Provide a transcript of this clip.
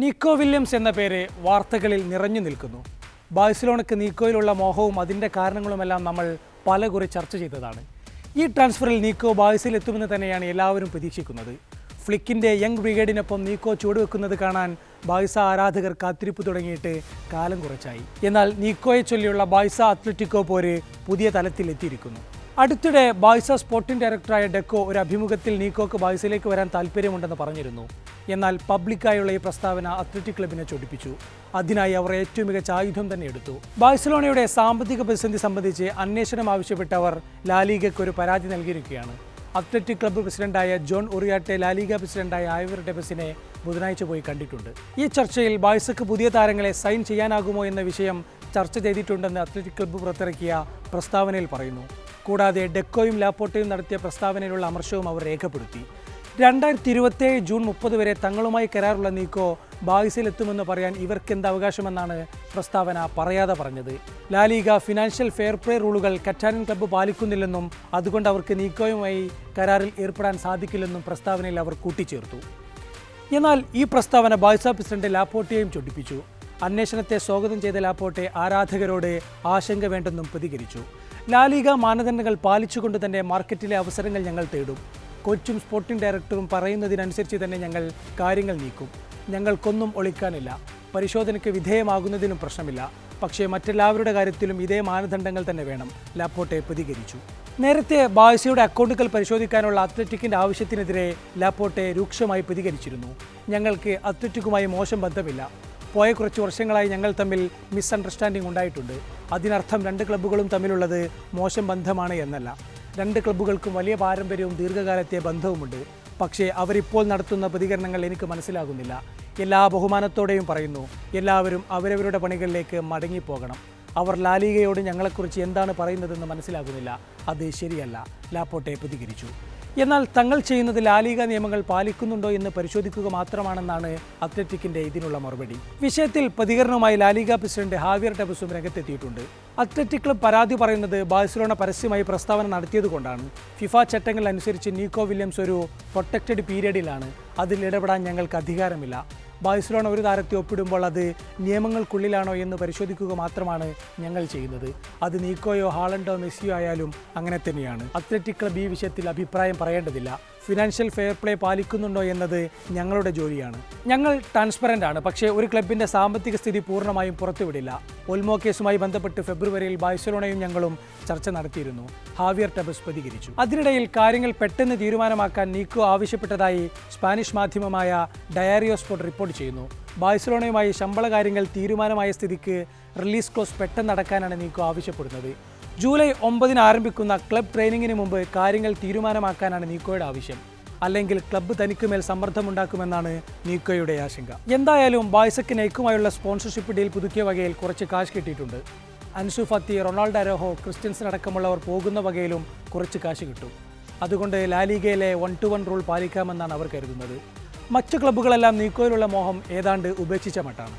നീക്കോ Williams എന്ന പേര് വാർത്തകളിൽ നിറഞ്ഞു നിൽക്കുന്നു. ബാഴ്സലോണയ്ക്ക് നീക്കോയിലുള്ള മോഹവും അതിന്റെ കാരണങ്ങളുമെല്ലാം നമ്മൾ പല കുറി ചർച്ച ചെയ്തതാണ്. ഈ ട്രാൻസ്ഫറിൽ നീക്കോ ബാഴ്സയിൽ എത്തുമെന്ന് തന്നെയാണ് എല്ലാവരും പ്രതീക്ഷിക്കുന്നത്. ഫ്ലിക്കിന്റെ യങ് ബ്രിഗേഡിനൊപ്പം നീക്കോ ചുവടുവെക്കുന്നത് കാണാൻ ബാഴ്സ ആരാധകർ കാത്തിരിപ്പ് തുടങ്ങിയിട്ട് കാലം കുറച്ചായി. എന്നാൽ നീക്കോയെ ചൊല്ലിയുള്ള ബാഴ്സ അത്ലറ്റിക്കോ പോര് പുതിയ തലത്തിൽ എത്തിയിരിക്കുന്നു. അടുത്തിടെ ബായ്സ സ്പോർട്ടിംഗ് ഡയറക്ടറായ ഡെക്കോ ഒരു അഭിമുഖത്തിൽ നീക്കോക്ക് ബായ്സിലേക്ക് വരാൻ താല്പര്യമുണ്ടെന്ന് പറഞ്ഞിരുന്നു. എന്നാൽ പബ്ലിക്കായുള്ള ഈ പ്രസ്താവന അത്ലറ്റിക് ക്ലബിനെ ചൊടിപ്പിച്ചു. അതിനായി അവർ ഏറ്റവും മികച്ച ആയുധം തന്നെ എടുത്തു. ബാഴ്സലോണയുടെ സാമ്പത്തിക പ്രതിസന്ധി സംബന്ധിച്ച് അന്വേഷണം ആവശ്യപ്പെട്ടവർ ലാലീഗയ്ക്ക് ഒരു പരാതി നൽകിയിരിക്കുകയാണ്. അത്ലറ്റിക് ക്ലബ്ബ് പ്രസിഡന്റായ ജോൺ ഉറിയാട്ടെ ലാലിഗ പ്രസിഡന്റായ ആയവർ ഡെബസിനെ ബുധനാഴ്ച പോയി കണ്ടിട്ടുണ്ട്. ഈ ചർച്ചയിൽ ബാഴ്സക്ക് പുതിയ താരങ്ങളെ സൈൻ ചെയ്യാനാകുമോ എന്ന വിഷയം ചർച്ച ചെയ്തിട്ടുണ്ടെന്ന് അത്ലറ്റിക് ക്ലബ്ബ് പുറത്തിറക്കിയ പ്രസ്താവനയിൽ പറയുന്നു. കൂടാതെ ഡെക്കോയും ലാപ്പോട്ടയും നടത്തിയ പ്രസ്താവനയിലുള്ള അമർഷവും അവർ രേഖപ്പെടുത്തി. രണ്ടായിരത്തി ഇരുപത്തേഴ് ജൂൺ മുപ്പത് വരെ തങ്ങളുമായി കരാറുള്ള നീക്കോ ബായിസിലെത്തുമെന്ന് പറയാൻ ഇവർക്കെന്ത് അവകാശമെന്നാണ് പ്രസ്താവന പറയാതെ പറഞ്ഞത്. La Liga financial fair play റൂളുകൾ കറ്റാനൻ ക്ലബ്ബ് പാലിക്കുന്നില്ലെന്നും അതുകൊണ്ട് അവർക്ക് നീക്കോയുമായി കരാറിൽ ഏർപ്പെടാൻ സാധിക്കില്ലെന്നും പ്രസ്താവനയിൽ അവർ കൂട്ടിച്ചേർത്തു. എന്നാൽ ഈ പ്രസ്താവന ബാഗ്സ പ്രസിഡന്റ് ലാപ്പോട്ടിയെയും ചൊടിപ്പിച്ചു. അന്വേഷണത്തെ സ്വാഗതം ചെയ്ത ലാപ്പോട്ടെ ആരാധകരോട് ആശങ്ക വേണ്ടെന്നും പ്രതികരിച്ചു. ലാലിക മാനദണ്ഡങ്ങൾ പാലിച്ചുകൊണ്ട് തന്നെ മാർക്കറ്റിലെ അവസരങ്ങൾ ഞങ്ങൾ തേടും. കോച്ചും സ്പോർട്ടിംഗ് ഡയറക്ടറും പറയുന്നതിനനുസരിച്ച് തന്നെ ഞങ്ങൾ കാര്യങ്ങൾ നീക്കും. ഞങ്ങൾക്കൊന്നും ഒളിക്കാനില്ല. പരിശോധനയ്ക്ക് വിധേയമാകുന്നതിനും പ്രശ്നമില്ല. പക്ഷേ മറ്റെല്ലാവരുടെ കാര്യത്തിലും ഇതേ മാനദണ്ഡങ്ങൾ തന്നെ വേണം ലാപ്പോട്ടെ പ്രതികരിച്ചു. നേരത്തെ ബാഴ്സയുടെ അക്കൗണ്ടുകൾ പരിശോധിക്കാനുള്ള അത്ലറ്റിക്കിന്റെ ആവശ്യത്തിനെതിരെ ലാപ്പോട്ടെ രൂക്ഷമായി പ്രതികരിച്ചിരുന്നു. ഞങ്ങൾക്ക് അത്ലറ്റിക്കുമായി മോശം ബന്ധമില്ല. പോയ കുറച്ച് വർഷങ്ങളായി ഞങ്ങൾ തമ്മിൽ മിസ്അണ്ടർസ്റ്റാൻഡിംഗ് ഉണ്ടായിട്ടുണ്ട്. അതിനർത്ഥം രണ്ട് ക്ലബ്ബുകളും തമ്മിലുള്ളത് മോശം ബന്ധമാണ് എന്നല്ല. രണ്ട് ക്ലബ്ബുകൾക്കും വലിയ പാരമ്പര്യവും ദീർഘകാലത്തെ ബന്ധവുമുണ്ട്. പക്ഷേ അവരിപ്പോൾ നടത്തുന്ന പ്രതികരണങ്ങൾ എനിക്ക് മനസ്സിലാകുന്നില്ല. എല്ലാ ബഹുമാനത്തോടെയും പറയുന്നു എല്ലാവരും അവരവരുടെ പണികളിലേക്ക് മടങ്ങിപ്പോകണം. അവർ ലാലികയോട് ഞങ്ങളെക്കുറിച്ച് എന്താണ് പറയുന്നതെന്ന് മനസ്സിലാകുന്നില്ല. അത് ശരിയല്ല. ലാപ്പോട്ടെ പ്രതികരിച്ചു. എന്നാൽ തങ്ങൾ ചെയ്യുന്നത് ലാലിക നിയമങ്ങൾ പാലിക്കുന്നുണ്ടോ എന്ന് പരിശോധിക്കുക മാത്രമാണെന്നാണ് അത്ലറ്റിക്കിന്റെ ഇതിനുള്ള മറുപടി. വിഷയത്തിൽ പ്രതികരണവുമായി ലാലിക പ്രസിഡന്റ് ഹാവിയർ ടെബസും രംഗത്തെത്തിയിട്ടുണ്ട്. അത്ലറ്റിക് ക്ലബ് പരാതി പറയുന്നത് ബാഴ്സലോണ പരസ്യമായി പ്രസ്താവന നടത്തിയതുകൊണ്ടാണ്. ഫിഫ ചട്ടങ്ങൾ അനുസരിച്ച് നീക്കോ വില്യംസ് ഒരു പ്രൊട്ടക്റ്റഡ് പീരീഡിലാണ് അതിൽ ഇടപെടാൻ ഞങ്ങൾക്ക് അധികാരമില്ല. ബാഴ്സലോണ ഒരു താരത്തെ ഒപ്പിടുമ്പോൾ അത് നിയമങ്ങൾക്കുള്ളിലാണോ എന്ന് പരിശോധിക്കുക മാത്രമാണ് ഞങ്ങൾ ചെയ്യുന്നത്. അത് നീക്കോയോ ഹാളണ്ടോ മെസ്സിയോ ആയാലും അങ്ങനെ തന്നെയാണ്. അത്ലറ്റിക് ക്ലബ് ഈ വിഷയത്തിൽ അഭിപ്രായം പറയേണ്ടതില്ല. ഫിനാൻഷ്യൽ ഫെയർ പ്ലേ പാലിക്കുന്നുണ്ടോ എന്നത് ഞങ്ങളുടെ ജോലിയാണ്. ഞങ്ങൾ ട്രാൻസ്പെറന്റ് ആണ് പക്ഷേ ഒരു ക്ലബിന്റെ സാമ്പത്തിക സ്ഥിതി പൂർണമായും പുറത്തുവിടില്ല. ഒൽമോ കേസുമായി ബന്ധപ്പെട്ട് ഫെബ്രുവരിയിൽ ബാഴ്സലോണയും ഞങ്ങളും ചർച്ച നടത്തിയിരുന്നു. ഹാവിയർ ടബസ് പ്രതികരിച്ചു. അതിനിടയിൽ കാര്യങ്ങൾ പെട്ടെന്ന് തീരുമാനമാക്കാൻ നീക്കോ ആവശ്യപ്പെട്ടതായി സ്പാനിഷ് മാധ്യമമായ ഡയാരിയോ സ്പോർട്ട് റിപ്പോർട്ട് ചെയ്യുന്നു. ബാഴ്സലോണയുമായി ശമ്പള കാര്യങ്ങൾ തീരുമാനമായ സ്ഥിതിക്ക് റിലീസ് ക്ലോസ് പെട്ടെന്ന് നടക്കാനാണ് നീക്കോ ആവശ്യപ്പെടുന്നത്. ജൂലൈ ഒമ്പതിന് ആരംഭിക്കുന്ന ക്ലബ് ട്രെയിനിങ്ങിന് മുമ്പ് കാര്യങ്ങൾ തീരുമാനമാക്കാനാണ് നീക്കോയുടെ ആവശ്യം. അല്ലെങ്കിൽ ക്ലബ്ബ് തനിക്ക് മേൽ സമ്മർദ്ദമുണ്ടാക്കുമെന്നാണ് നീക്കോയുടെ ആശങ്ക. എന്തായാലും ബായ്സക്ക് നൈക്കുമായുള്ള സ്പോൺസർഷിപ്പ് ഡീൽ പുതുക്കിയ വകയിൽ കുറച്ച് കാശ് കിട്ടിയിട്ടുണ്ട്. Ansu Fati Ronald Araujo Christensen അടക്കമുള്ളവർ പോകുന്ന വകയിലും കുറച്ച് കാശ് കിട്ടും. അതുകൊണ്ട് ലാലിഗയിലെ വൺ ടു വൺ റൂൾ പാലിക്കാമെന്നാണ് അവർ കരുതുന്നത്. മറ്റ് ക്ലബ്ബുകളെല്ലാം നീക്കോയിലുള്ള മോഹം ഏതാണ്ട് ഉപേക്ഷിച്ച മട്ടാണ്.